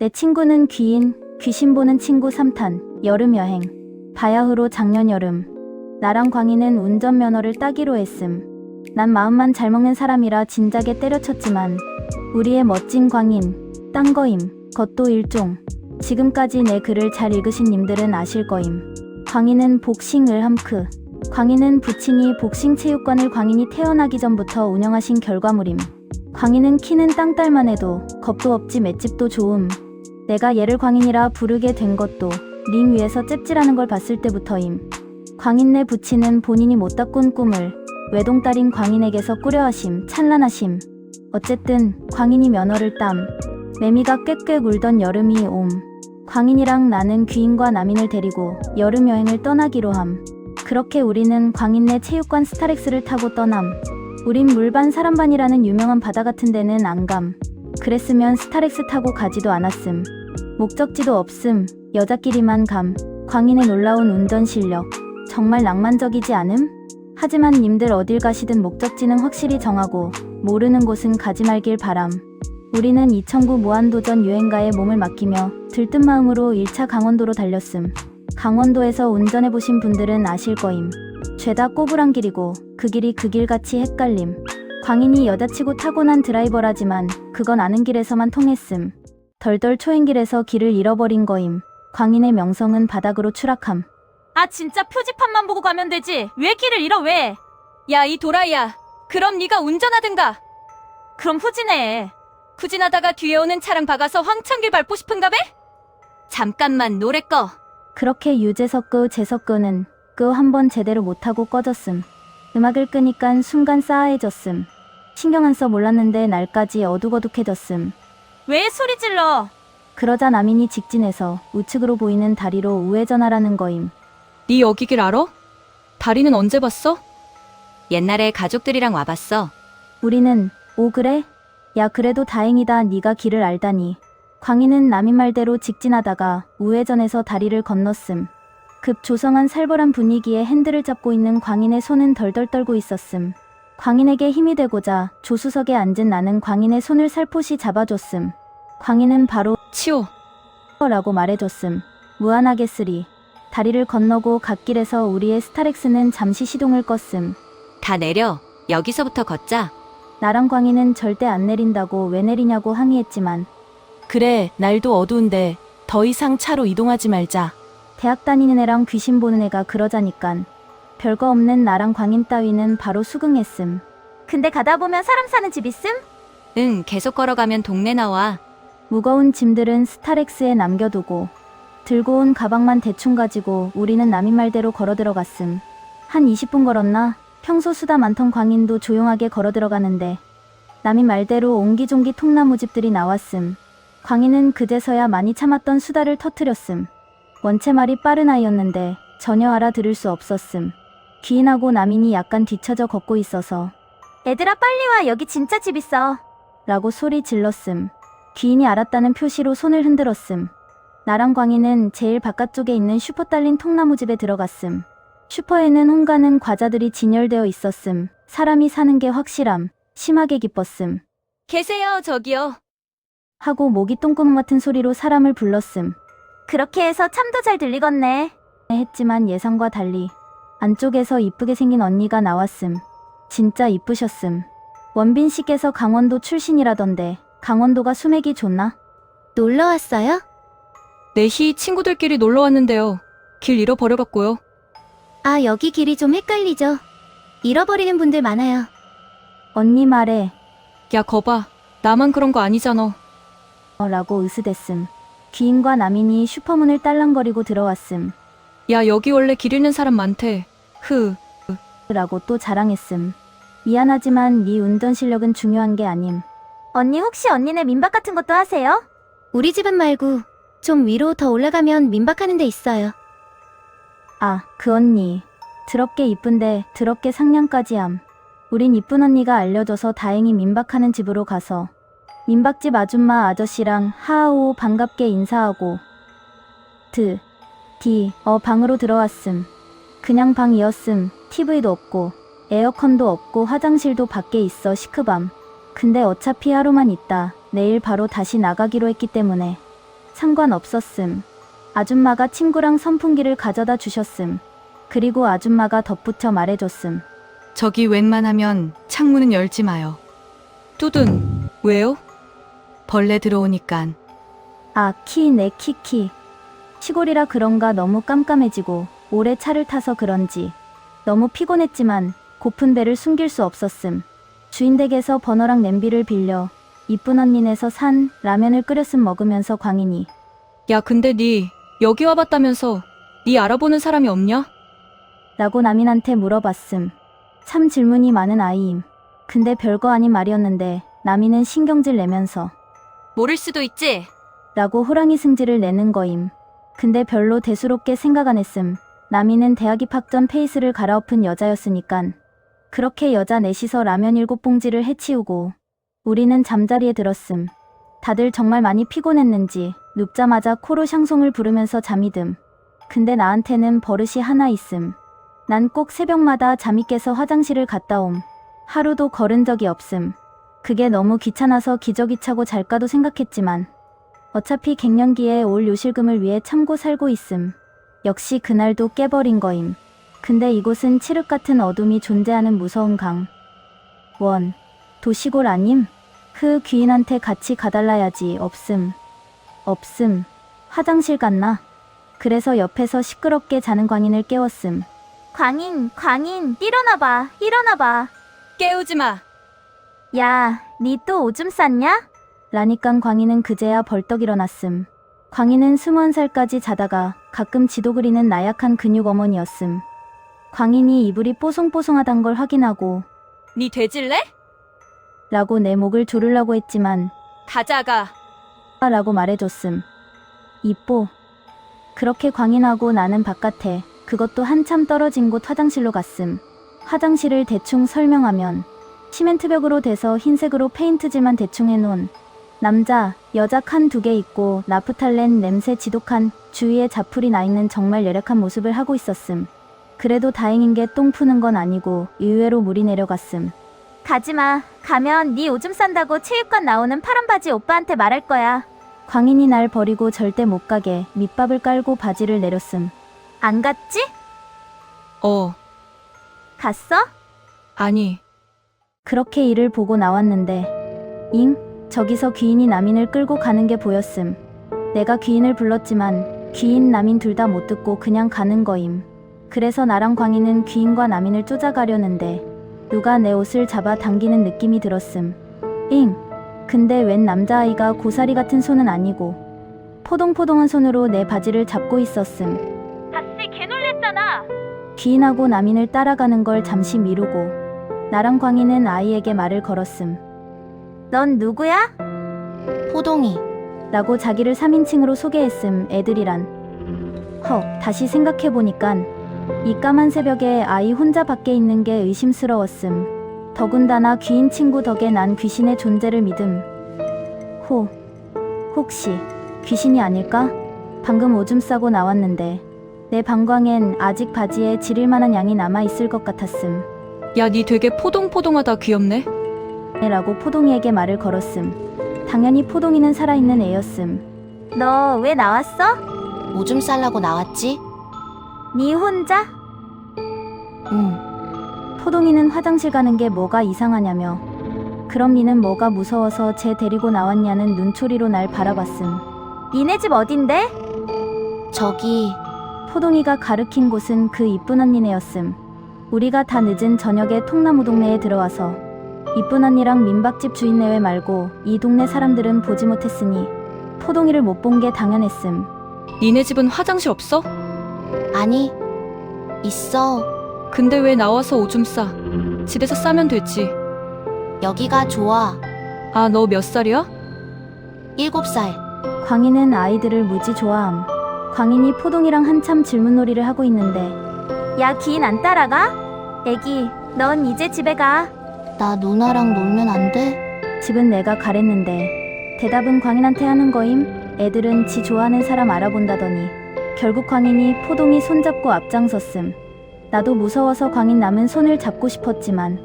내 친구는 귀인, 귀신 보는 친구 3탄, 여름 여행. 바야흐로 작년 여름. 나랑 광희는 운전면허를 따기로 했음. 난 마음만 잘 먹는 사람이라 진작에 때려쳤지만 우리의 멋진 광인, 딴 거임, 것도 일종. 지금까지 내 글을 잘 읽으신 님들은 아실 거임. 광희는 복싱 을 함크. 광희는 부친이 복싱 체육관을 광인이 태어나기 전부터 운영하신 결과물임. 광희는 키는 땅딸만 해도 겁도 없지 맷집도 좋음. 내가 얘를 광인이라 부르게 된 것도 링 위에서 cep질하는 걸 봤을 때부터임. 광인네 부친은 본인이 못다 꾼 꿈을 외동딸인 광인에게서 꾸려하심, 찬란하심. 어쨌든 광인이 면허를 땀. 매미가 꽥꽥 울던 여름이 옴. 광인이랑 나는 귀인과 남인을 데리고 여름 여행을 떠나기로 함. 그렇게 우리는 광인네 체육관 스타렉스를 타고 떠남. 우린 물반 사람반이라는 유명한 바다 같은 데는 안 감. 그랬으면 스타렉스 타고 가지도 않았음. 목적지도 없음. 여자끼리만 감. 광인의 놀라운 운전 실력. 정말 낭만적이지 않음? 하지만 님들 어딜 가시든 목적지는 확실히 정하고 모르는 곳은 가지 말길 바람. 우리는 2009 무한도전 유행가에 몸을 맡기며 들뜬 마음으로 1차 강원도로 달렸음. 강원도에서 운전해보신 분들은 아실 거임. 죄다 꼬부랑 길이고 그 길이 그 길같이 헷갈림. 광인이 여자치고 타고난 드라이버라지만 그건 아는 길에서만 통했음. 덜덜 초행길에서 길을 잃어버린 거임. 광인의 명성은 바닥으로 추락함. 아 진짜 표지판만 보고 가면 되지 왜 길을 잃어 왜? 야 이 도라이야 그럼 네가 운전하든가 그럼 후진해 후진하다가 뒤에 오는 차랑 박아서 황천길 밟고 싶은가 배? 잠깐만 노래 꺼 그렇게 유재석 끄 재석 끄는 끄한번 제대로 못하고 꺼졌음. 음악을 끄니깐 순간 싸해졌음. 신경 안 써 몰랐는데 날까지 어둑어둑해졌음. 왜 소리 질러 그러자 남인이 직진해서 우측으로 보이는 다리로 우회전하라는 거임. 네 여기 길 알아? 다리는 언제 봤어? 옛날에 가족들이랑 와봤어 우리는 오 그래? 야 그래도 다행이다 네가 길을 알다니. 광희는 남인 말대로 직진하다가 우회전해서 다리를 건넜음. 급 조성한 살벌한 분위기에 핸들을 잡고 있는 광인의 손은 덜덜 떨고 있었음. 광인에게 힘이 되고자 조수석에 앉은 나는 광인의 손을 살포시 잡아줬음. 광인은 바로 치호 라고 말해줬음. 무한하게 쓰리. 다리를 건너고 갓길에서 우리의 스타렉스는 잠시 시동을 껐음. 다 내려 여기서부터 걷자 나랑 광희는 절대 안 내린다고 왜 내리냐고 항의했지만 그래, 날도 어두운데 더 이상 차로 이동하지 말자. 대학 다니는 애랑 귀신 보는 애가 그러자니깐 별거 없는 나랑 광인 따위는 바로 수긍했음. 근데 가다 보면 사람 사는 집 있음? 응 계속 걸어가면 동네 나와 무거운 짐들은 스타렉스에 남겨두고 들고 온 가방만 대충 가지고 우리는 남인 말대로 걸어 들어갔음. 한 20분 걸었나? 평소 수다 많던 광인도 조용하게 걸어 들어가는데 남인 말대로 옹기종기 통나무집들이 나왔음. 광인은 그제서야 많이 참았던 수다를 터트렸음. 원체 말이 빠른 아이였는데 전혀 알아들을 수 없었음. 귀인하고 남인이 약간 뒤처져 걷고 있어서 애들아 빨리 와 여기 진짜 집 있어 라고 소리 질렀음. 귀인이 알았다는 표시로 손을 흔들었음. 나랑 광희는 제일 바깥쪽에 있는 슈퍼 딸린 통나무집에 들어갔음. 슈퍼에는 홍가는 과자들이 진열되어 있었음. 사람이 사는 게 확실함. 심하게 기뻤음. 계세요 저기요 하고 모기 똥구멍 같은 소리로 사람을 불렀음. 그렇게 해서 참도 잘 들리겠네. 했지만 예상과 달리 안쪽에서 이쁘게 생긴 언니가 나왔음. 진짜 이쁘셨음. 원빈 씨께서 강원도 출신이라던데 강원도가 수맥이 좋나? 놀러 왔어요? 내희 친구들끼리 놀러 왔는데요 길 잃어버려갖고요 아, 여기 길이 좀 헷갈리죠. 잃어버리는 분들 많아요. 언니 말에 야 거봐 나만 그런 거 아니잖아 어, 라고 으스댔음. 귀인과 남인이 슈퍼문을 딸랑거리고 들어왔음. 야 여기 원래 길 잃는 사람 많대 흐 라고 또 자랑했음. 미안하지만 네 운전 실력은 중요한 게 아님. 언니 혹시 언니네 민박 같은 것도 하세요? 우리 집은 말고 좀 위로 더 올라가면 민박하는 데 있어요. 아, 그 언니. 더럽게 이쁜데 더럽게 상냥까지 함. 우린 이쁜 언니가 알려줘서 다행히 민박하는 집으로 가서 민박집 아줌마 아저씨랑 하하오 반갑게 인사하고 드, 디, 어 방으로 들어왔음. 그냥 방이었음. TV도 없고 에어컨도 없고 화장실도 밖에 있어 시크밤. 근데 어차피 하루만 있다. 내일 바로 다시 나가기로 했기 때문에 상관없었음. 아줌마가 친구랑 선풍기를 가져다 주셨음. 그리고 아줌마가 덧붙여 말해줬음. 저기 웬만하면 창문은 열지 마요. 뚜둔, 왜요? 벌레 들어오니깐. 아, 키, 내 키, 키. 시골이라 그런가 너무 깜깜해지고 오래 차를 타서 그런지 너무 피곤했지만 고픈 배를 숨길 수 없었음. 주인 댁에서 버너랑 냄비를 빌려 이쁜 언니네서 산 라면을 끓였음 먹으면서 광인이 야, 근데 니 여기 와봤다면서 니 알아보는 사람이 없냐? 라고 남인한테 물어봤음. 참 질문이 많은 아이임. 근데 별거 아닌 말이었는데 남인은 신경질 내면서 모를 수도 있지. 라고 호랑이 승질을 내는 거임. 근데 별로 대수롭게 생각 안 했음. 남이는 대학 입학 전 페이스를 갈아엎은 여자였으니깐. 그렇게 여자 넷이서 라면 일곱 봉지를 해치우고 우리는 잠자리에 들었음. 다들 정말 많이 피곤했는지 눕자마자 코로 샹송을 부르면서 잠이 듦. 근데 나한테는 버릇이 하나 있음. 난 꼭 새벽마다 잠이 깨서 화장실을 갔다 옴. 하루도 걸은 적이 없음. 그게 너무 귀찮아서 기저귀 차고 잘까도 생각했지만 어차피 갱년기에 올 요실금을 위해 참고 살고 있음. 역시 그날도 깨버린 거임. 근데 이곳은 칠흑 같은 어둠이 존재하는 무서운 강. 원. 도시골 아님? 그 귀인한테 같이 가달라야지. 없음. 없음. 화장실 갔나? 그래서 옆에서 시끄럽게 자는 광인을 깨웠음. 광인, 광인, 일어나봐, 일어나봐. 깨우지 마. 야, 니 또 오줌 쌌냐? 라니깐 광희는 그제야 벌떡 일어났음. 광희는 스무한 살까지 자다가 가끔 지도 그리는 나약한 근육 어머니였음. 광인이 이불이 뽀송뽀송하단 걸 확인하고 니 돼질래? 라고 내 목을 조르려고 했지만 가자가. 라고 말해줬음. 이뽀. 그렇게 광인하고 나는 바깥에 그것도 한참 떨어진 곳 화장실로 갔음. 화장실을 대충 설명하면 시멘트 벽으로 돼서 흰색으로 페인트질만 대충 해놓은 남자, 여자 칸 두 개 있고 나프탈렌 냄새 지독한 주위에 자풀이 나 있는 정말 열악한 모습을 하고 있었음. 그래도 다행인 게 똥 푸는 건 아니고 의외로 물이 내려갔음. 가지마. 가면 네 오줌 싼다고 체육관 나오는 파란 바지 오빠한테 말할 거야. 광인이 날 버리고 절대 못 가게 밑밥을 깔고 바지를 내렸음. 안 갔지? 어, 갔어? 아니. 그렇게 이를 보고 나왔는데 잉? 저기서 귀인이 남인을 끌고 가는 게 보였음. 내가 귀인을 불렀지만 귀인 남인 둘 다 못 듣고 그냥 가는 거임. 그래서 나랑 광인은 귀인과 남인을 쫓아가려는데 누가 내 옷을 잡아 당기는 느낌이 들었음. 잉. 근데 웬 남자아이가 고사리 같은 손은 아니고 포동포동한 손으로 내 바지를 잡고 있었음. 다시 개 놀랬잖아. 귀인하고 남인을 따라가는 걸 잠시 미루고 나랑 광희는 아이에게 말을 걸었음. 넌 누구야? 호동이 라고 자기를 3인칭으로 소개했음 애들이란. 헉, 다시 생각해보니깐 이 까만 새벽에 아이 혼자 밖에 있는 게 의심스러웠음. 더군다나 귀인 친구 덕에 난 귀신의 존재를 믿음. 호, 혹시 귀신이 아닐까? 방금 오줌 싸고 나왔는데 내 방광엔 아직 바지에 지릴 만한 양이 남아 있을 것 같았음. 야, 니 되게 포동포동하다 귀엽네. 라고 포동이에게 말을 걸었음. 당연히 포동이는 살아있는 애였음. 너 왜 나왔어? 오줌 싸려고 나왔지? 네 혼자? 응. 포동이는 화장실 가는 게 뭐가 이상하냐며. 그럼 니는 뭐가 무서워서 쟤 데리고 나왔냐는 눈초리로 날 바라봤음. 니네 집 어딘데? 저기 포동이가 가르킨 곳은 그 이쁜 언니네였음. 우리가 다 늦은 저녁에 통나무 동네에 들어와서 이쁜 언니랑 민박집 주인 내외 말고 이 동네 사람들은 보지 못했으니 포동이를 못 본 게 당연했음. 니네 집은 화장실 없어? 아니 있어. 근데 왜 나와서 오줌 싸? 집에서 싸면 되지. 여기가 좋아. 아, 너 몇 살이야? 일곱 살. 광인은 아이들을 무지 좋아함. 광인이 포동이랑 한참 질문놀이를 하고 있는데 야 기인 안 따라가? 애기 넌 이제 집에 가. 나 누나랑 놀면 안 돼? 집은 내가 가랬는데 대답은 광인한테 하는 거임. 애들은 지 좋아하는 사람 알아본다더니 결국 광인이 포동이 손잡고 앞장섰음. 나도 무서워서 광인 남은 손을 잡고 싶었지만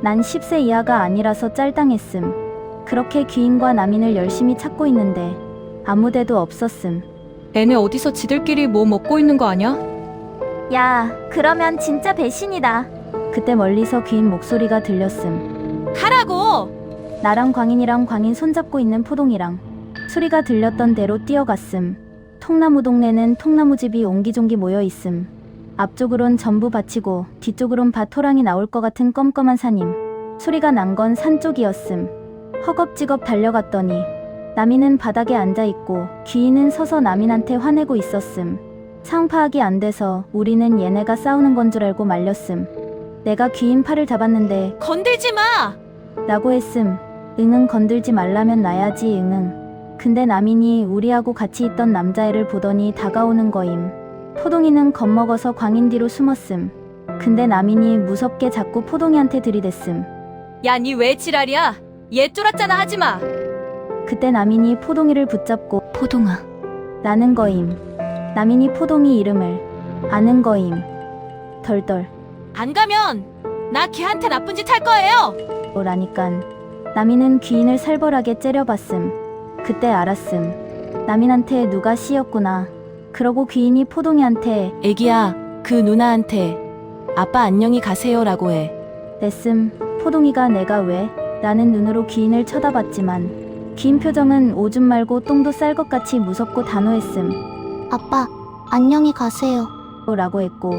난 10세 이하가 아니라서 짤당했음. 그렇게 귀인과 남인을 열심히 찾고 있는데 아무데도 없었음. 애네 어디서 지들끼리 뭐 먹고 있는 거 아냐? 야, 그러면 진짜 배신이다. 그때 멀리서 귀인 목소리가 들렸음. 가라고! 나랑 광인이랑 광인 손잡고 있는 포동이랑 소리가 들렸던 대로 뛰어갔음. 통나무 동네는 통나무집이 옹기종기 모여 있음. 앞쪽으론 전부 밭이고 뒤쪽으론 밭 호랑이 나올 것 같은 껌껌한 산임. 소리가 난 건 산 쪽이었음. 허겁지겁 달려갔더니 나미는 바닥에 앉아 있고 귀인은 서서 나민한테 화내고 있었음. 상황 파악이 안 돼서 우리는 얘네가 싸우는 건 줄 알고 말렸음. 내가 귀인 팔을 잡았는데 건들지 마! 라고 했음. 응응 건들지 말라면 나야지 응응. 근데 남인이 우리하고 같이 있던 남자애를 보더니 다가오는 거임. 포동이는 겁먹어서 광인 뒤로 숨었음. 근데 남인이 무섭게 자꾸 포동이한테 들이댔음. 야, 니 왜 지랄이야? 얘 쫄았잖아, 하지 마! 그때 남인이 포동이를 붙잡고 포동아. 나는 거임. 남인이 포동이 이름을 아는 거임. 덜덜 안 가면 나 걔한테 나쁜 짓 할 거예요! 오라니깐. 남인은 귀인을 살벌하게 째려봤음. 그때 알았음. 남인한테 누가 씌였구나. 그러고 귀인이 포동이한테 애기야, 그 누나한테 아빠 안녕히 가세요라고 해. 냈음. 포동이가 내가 왜? 라는 눈으로 귀인을 쳐다봤지만 귀인 표정은 오줌 말고 똥도 쌀 것 같이 무섭고 단호했음. 아빠, 안녕히 가세요. 라고 했고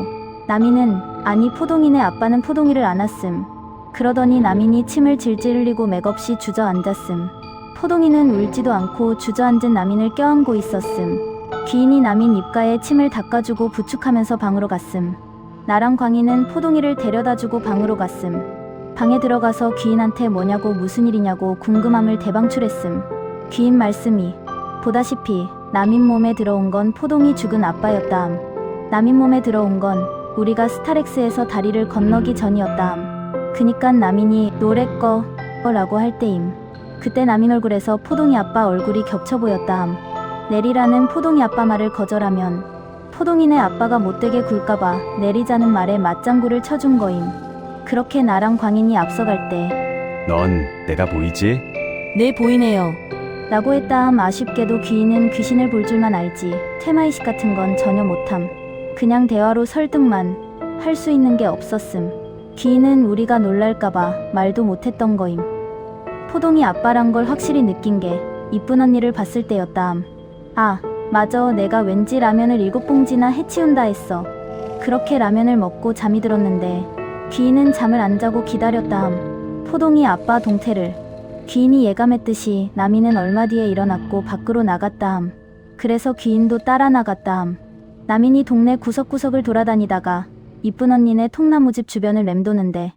남인은 아니 포동이네 아빠는 포동이를 안았음. 그러더니 남인이 침을 질질 흘리고 맥없이 주저앉았음. 포동이는 울지도 않고 주저앉은 남인을 껴안고 있었음. 귀인이 남인 입가에 침을 닦아주고 부축하면서 방으로 갔음. 나랑 광희는 포동이를 데려다주고 방으로 갔음. 방에 들어가서 귀인한테 뭐냐고 무슨 일이냐고 궁금함을 대방출했음. 귀인 말씀이 보다시피 남인 몸에 들어온 건 포동이 죽은 아빠였다함. 남인 몸에 들어온 건 우리가 스타렉스에서 다리를 건너기 전이었다함. 그니깐 남인이 노래 꺼, 라고 할 때임. 그때 남인 얼굴에서 포동이 아빠 얼굴이 겹쳐 보였다함. 내리라는 포동이 아빠 말을 거절하면 포동이네 아빠가 못되게 굴까봐 내리자는 말에 맞장구를 쳐준 거임. 그렇게 나랑 광인이 앞서갈 때 넌 내가 보이지? 네, 보이네요. 라고 했다함 아쉽게도 귀인은 귀신을 볼 줄만 알지 퇴마의식 같은 건 전혀 못함 그냥 대화로 설득만 할 수 있는 게 없었음 귀인은 우리가 놀랄까봐 말도 못했던 거임 포동이 아빠란 걸 확실히 느낀 게 이쁜 언니를 봤을 때였다함. 아 맞아. 내가 왠지 라면을 일곱 봉지나 해치운다 했어. 그렇게 라면을 먹고 잠이 들었는데 귀인은 잠을 안 자고 기다렸다함. 포동이 아빠 동태를. 귀인이 예감했듯이 나미는 얼마 뒤에 일어났고 밖으로 나갔다함. 그래서 귀인도 따라 나갔다함. 나민이 동네 구석구석을 돌아다니다가 이쁜 언니네 통나무집 주변을 맴도는데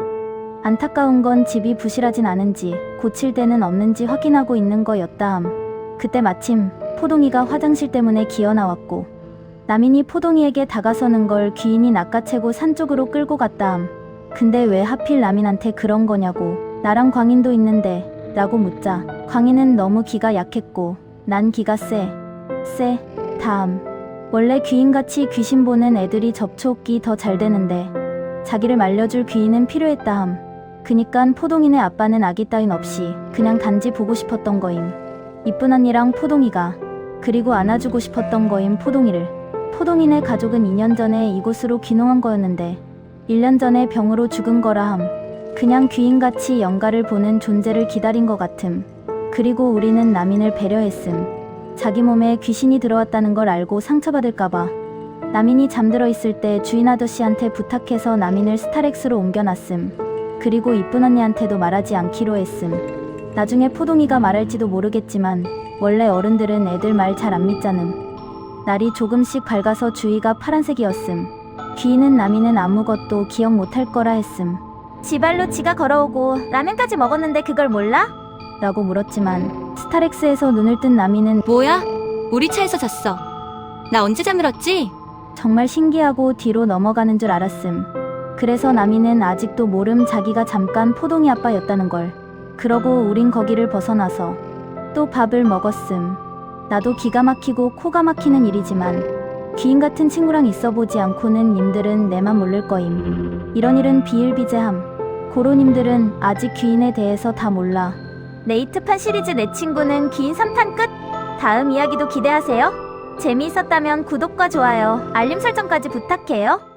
안타까운 건 집이 부실하진 않은지 고칠 데는 없는지 확인하고 있는 거였다함. 그때 마침 포동이가 화장실 때문에 기어 나왔고 나민이 포동이에게 다가서는 걸 귀인이 낚아채고 산 쪽으로 끌고 갔다함. 근데 왜 하필 나민한테 그런 거냐고 나랑 광인도 있는데 라고 묻자 광희는 너무 기가 약했고 난 기가 세. 세. 다음. 원래 귀인같이 귀신 보는 애들이 접촉이 더 잘 되는데 자기를 말려줄 귀인은 필요했다함. 그니깐 포동이네 아빠는 아기 따윈 없이 그냥 단지 보고 싶었던 거임. 이쁜 언니랑 포동이가 그리고 안아주고 싶었던 거임 포동이를. 포동이네 가족은 2년 전에 이곳으로 귀농한 거였는데 1년 전에 병으로 죽은 거라 함. 그냥 귀인같이 영가를 보는 존재를 기다린 것 같음. 그리고 우리는 남인을 배려했음. 자기 몸에 귀신이 들어왔다는 걸 알고 상처받을까봐. 남인이 잠들어 있을 때 주인 아저씨한테 부탁해서 남인을 스타렉스로 옮겨놨음. 그리고 이쁜 언니한테도 말하지 않기로 했음. 나중에 포동이가 말할지도 모르겠지만 원래 어른들은 애들 말 잘 안 믿잖음. 날이 조금씩 밝아서 주위가 파란색이었음. 귀인은 남인은 아무것도 기억 못할 거라 했음. 지발로 지가 걸어오고 라면까지 먹었는데 그걸 몰라? 라고 물었지만 스타렉스에서 눈을 뜬 나미는 뭐야? 우리 차에서 잤어. 나 언제 잠들었지? 정말 신기하고 뒤로 넘어가는 줄 알았음. 그래서 나미는 아직도 모름 자기가 잠깐 포동이 아빠였다는 걸. 그러고 우린 거기를 벗어나서 또 밥을 먹었음. 나도 기가 막히고 코가 막히는 일이지만 귀인 같은 친구랑 있어 보지 않고는 님들은 내만 모를 거임. 이런 일은 비일비재함. 고로님들은 아직 귀인에 대해서 다 몰라. 네이트판 시리즈 내 친구는 귀인 3탄 끝? 다음 이야기도 기대하세요. 재미있었다면 구독과 좋아요, 알림 설정까지 부탁해요.